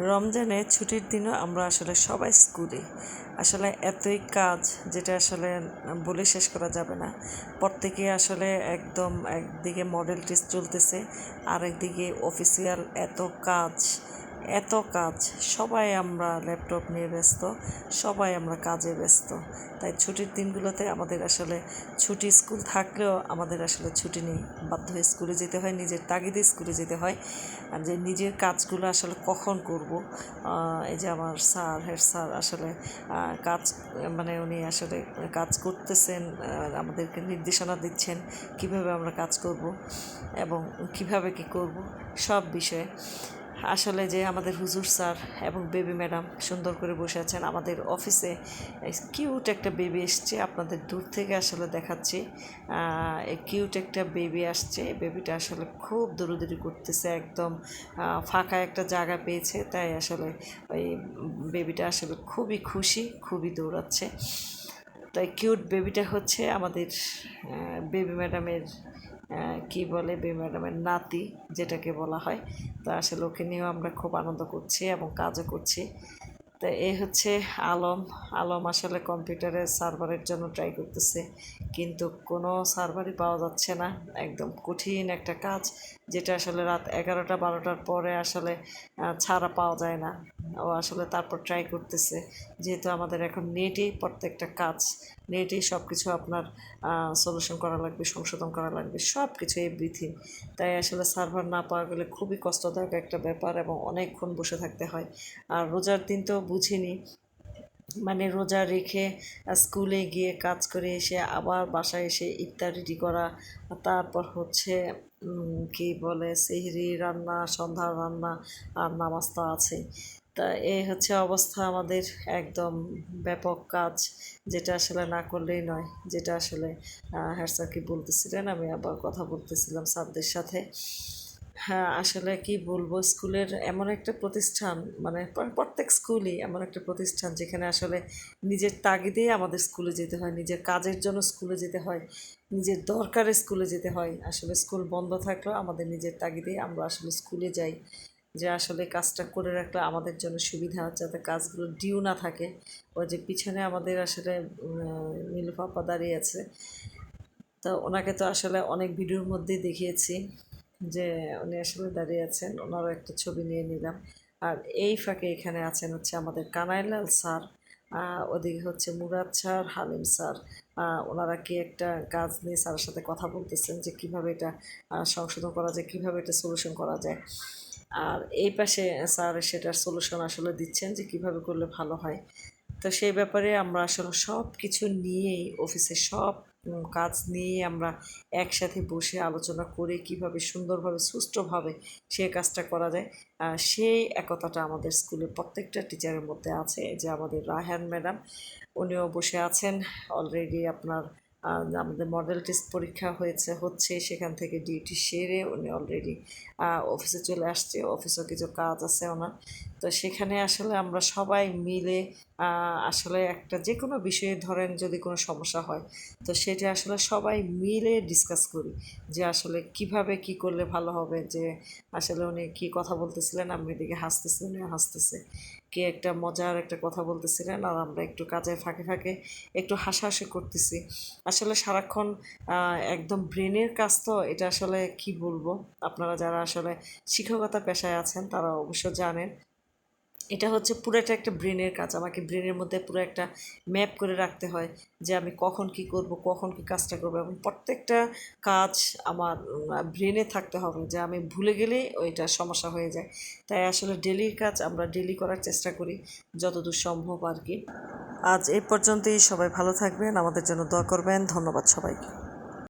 রমজানে ছুটির দিনও আমরা আসলে সবাই স্কুলে। আসলে এতই কাজ যেটা আসলে বলে শেষ করা যাবে না। প্রত্যেকে আসলে একদম একদিকে মডেল টেস্ট চলতেছে আর একদিকে অফিসিয়াল এত কাজ। এত কাজ। সবাই আমরা ল্যাপটপ নিয়ে ব্যস্ত, সবাই আমরা কাজে ব্যস্ত। তাই ছুটির দিনগুলোতে আমাদের আসলে ছুটি স্কুল থাকলেও আমাদের আসলে ছুটি নেই বাধ্য হয়ে স্কুলে যেতে হয়, নিজের তাগিদে স্কুলে যেতে হয়। আর যে নিজের কাজগুলো আসলে কখন করব এই যে আমার স্যার, হেড স্যার আসলে কাজ মানে উনি আসলে কাজ করতেছেন আমাদেরকে নির্দেশনা দিচ্ছেন কীভাবে আমরা কাজ করব এবং কীভাবে কি করব, সব বিষয়ে। আসলে যে আমাদের হুজুর স্যার এবং বেবি ম্যাডাম সুন্দর করে বসে আছেন আমাদের অফিসে কিউট একটা বেবি এসছে, আপনাদের দূর থেকে আসলে দেখাচ্ছি। কিউট একটা বেবি আসছে বেবিটা আসলে খুব দৌড়দৌড়ি করতেছে, একদম ফাঁকা একটা জায়গা পেয়েছে, তাই আসলে ওই বেবিটা আসলে খুবই খুশি, খুবই দৌড়াচ্ছে। তাই কিউট বেবিটা হচ্ছে আমাদের বেবি ম্যাডামের কি বলে বে ম্যাডামের নাতি যেটাকে বলা হয়। তো আসলে ওকে নিয়েও আমরা খুব আনন্দ করছি এবং কাজও করছি। তো এ হচ্ছে আলম। আলম আসলে কম্পিউটারের সার্ভারের জন্য ট্রাই করতেছে, কিন্তু কোনো সার্ভারই পাওয়া যাচ্ছে না। একদম কঠিন একটা কাজ, যেটা আসলে রাত এগারোটা বারোটার পরে আসলে ছাড়া পাওয়া যায় না। ও আসলে তারপর ট্রাই করতেছে। যেহেতু আমাদের এখন নেটেই প্রত্যেকটা কাজ, নেটেই সব কিছু আপনার সলিউশন করা লাগবে, সংশোধন করা লাগবে সব কিছু এভরিথিং তাই আসলে সার্ভার না পাওয়া গেলে খুবই কষ্টদায়ক একটা ব্যাপার এবং অনেকক্ষণ বসে থাকতে হয়। আর রোজার দিন তো বুঝিনি মানে রোজা রেখে স্কুলে গিয়ে কাজ করে এসে, আবার বাসায় এসে রেডি করা, তারপর হচ্ছে কি বলে, সেহরি, রান্না সন্ধ্যা রান্না, আর নামাজ তো আছে তা এই হচ্ছে অবস্থা আমাদের একদম ব্যাপক কাজ, যেটা আসলে না করলেই নয়, যেটা আসলে হ্যাঁ কি বলতেছিলেন, আমি আবার কথা বলতেছিলাম স্যারদের সাথে। হ্যাঁ আসলে কি বলব, স্কুলের এমন একটা প্রতিষ্ঠান মানে প্রত্যেক স্কুলই এমন একটা প্রতিষ্ঠান যেখানে আসলে নিজের তাগিদেই আমাদের স্কুলে যেতে হয়, নিজের কাজের জন্য স্কুলে যেতে হয়, নিজের দরকারে স্কুলে যেতে হয়। আসলে স্কুল বন্ধ থাকলেও আমাদের নিজের তাগিদেই আমরা আসলে স্কুলে যাই। যে আসলে কাজটা করে রাখলে আমাদের জন্য সুবিধা যাতে কাজগুলো ডিউ না থাকে। ও যে পিছনে আমাদের আসলে নীলফাপা দাঁড়িয়ে আছে। তো ওনাকে তো আসলে অনেক ভিডিওর মধ্যেই দেখিয়েছি যে উনি আসলে দাঁড়িয়ে আছেন। ওনারও একটা ছবি নিয়ে নিলাম। আর এই ফাঁকে এখানে আছেন হচ্ছে আমাদের কানাইলাল স্যার। ওদিকে হচ্ছে মুরাদ স্যার, হালিম স্যার ওনারা কি একটা কাজ নিয়ে স্যারের সাথে কথা বলতেছেন যে কীভাবে এটা সংশোধন করা যায়, কীভাবে এটা সলিউশন করা যায়। আর এই পাশে স্যার সেটার সলিউশন আসলে দিচ্ছেন যে কীভাবে করলে ভালো হয়। তো সেই ব্যাপারে আমরা আসলে সব কিছু নিয়েই অফিসে সব কাজ নিয়ে আমরা একসাথে বসে আলোচনা করে কীভাবে সুন্দরভাবে, সুষ্ঠুভাবে সে কাজটা করা যায় সেই একতাটা আমাদের স্কুলে প্রত্যেকটা টিচারের মধ্যে আছে। যে আমাদের রাহান ম্যাডাম, উনিও বসে আছেন। অলরেডি আপনার আমাদের মডেল টেস্ট পরীক্ষা হয়েছে, হচ্ছে সেখান থেকে ডিউটি সেরে উনি অলরেডি অফিসে চলে আসছে। অফিসেও কিছু কাজ আছে ওনার। তো সেখানে আসলে আমরা সবাই মিলে আসলে একটা যে কোনো বিষয়ে ধরেন যদি কোনো সমস্যা হয়, তো সেটা আসলে সবাই মিলে ডিসকাস করি যে আসলে কীভাবে কি করলে ভালো হবে, যে আসলে উনি কী কথা বলতেছিলেন আমি এদিকে হাসতেছি উনি হাসতেছে। কে একটা মজার একটা কথা বলতেছিলেন, আর আমরা একটু কাজে ফাঁকে ফাঁকে একটু হাসাহাসি করতেছি। আসলে সারাক্ষণ একদম ব্রেনের কাজ তো, এটা আসলে কি বলব? আপনারা যারা আসলে শিক্ষকতা পেশায় আছেন, তারা অবশ্য জানেন। এটা হচ্ছে পুরোটা একটা একটা ব্রেনের কাজ। আমাকে ব্রেনের মধ্যে পুরো একটা ম্যাপ করে রাখতে হয় যে আমি কখন কি করব, কখন কি কাজটা করব এবং প্রত্যেকটা কাজ আমার ব্রেনে থাকতে হবে যে আমি ভুলে গেলেই ওইটা সমস্যা হয়ে যায়। তাই আসলে ডেলির কাজ আমরা ডেলি করার চেষ্টা করি যতদূর সম্ভব আর কি। আজ এই পর্যন্তই। সবাই ভালো থাকবেন। আমাদের জন্য দোয়া করবেন। ধন্যবাদ সবাইকে।